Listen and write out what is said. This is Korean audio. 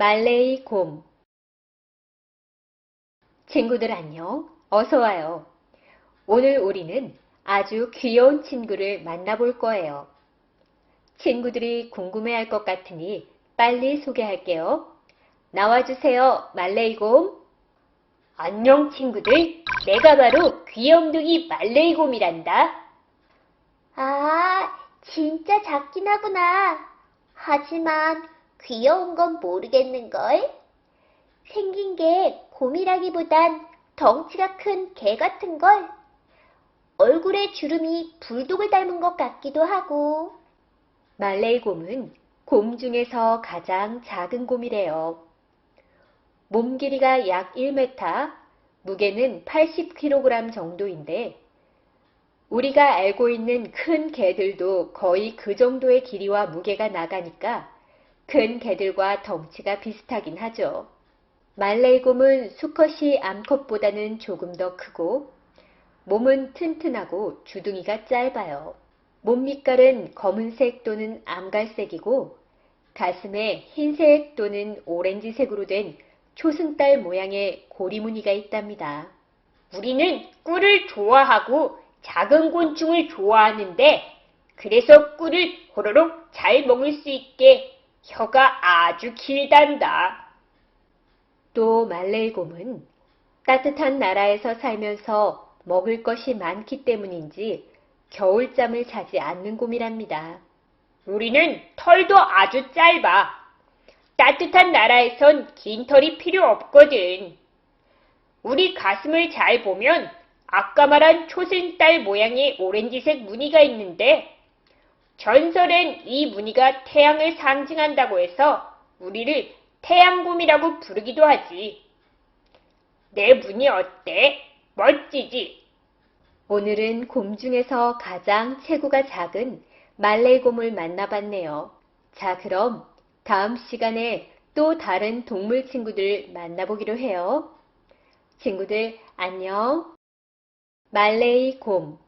말레이 곰 친구들 안녕. 어서 와요. 오늘 우리는 아주 귀여운 친구를 만나볼 거예요. 친구들이 궁금해할 것 같으니 빨리 소개할게요. 나와주세요, 말레이곰. 안녕, 친구들. 내가 바로 귀염둥이 말레이곰이란다. 아, 진짜 작긴 하구나. 하지만 귀여운 건 모르겠는걸? 생긴 게 곰이라기보단 덩치가 큰 개 같은걸? 얼굴에 주름이 불독을 닮은 것 같기도 하고. 말레이 곰은 곰 중에서 가장 작은 곰이래요. 몸 길이가 약 1m, 무게는 80kg 정도인데, 우리가 알고 있는 큰 개들도 거의 그 정도의 길이와 무게가 나가니까 큰 개들과 덩치가 비슷하긴 하죠. 말레이곰은 수컷이 암컷보다는 조금 더 크고, 몸은 튼튼하고 주둥이가 짧아요. 몸 밑깔은 검은색 또는 암갈색이고 가슴에 흰색 또는 오렌지색으로 된 초승달 모양의 고리무늬가 있답니다. 우리는 꿀을 좋아하고 작은 곤충을 좋아하는데 그래서 꿀을 호로록 잘 먹을 수 있게 혀가 아주 길단다. 또 말레이곰은 따뜻한 나라에서 살면서 먹을 것이 많기 때문인지 겨울잠을 자지 않는 곰이랍니다. 우리는 털도 아주 짧아. 따뜻한 나라에선 긴 털이 필요 없거든. 우리 가슴을 잘 보면 아까 말한 초승달 모양의 오렌지색 무늬가 있는데 전설엔 이 무늬가 태양을 상징한다고 해서 우리를 태양곰이라고 부르기도 하지. 내 무늬 어때? 멋지지? 오늘은 곰 중에서 가장 체구가 작은 말레이곰을 만나봤네요. 자, 그럼 다음 시간에 또 다른 동물 친구들 만나보기로 해요. 친구들, 안녕. 말레이 곰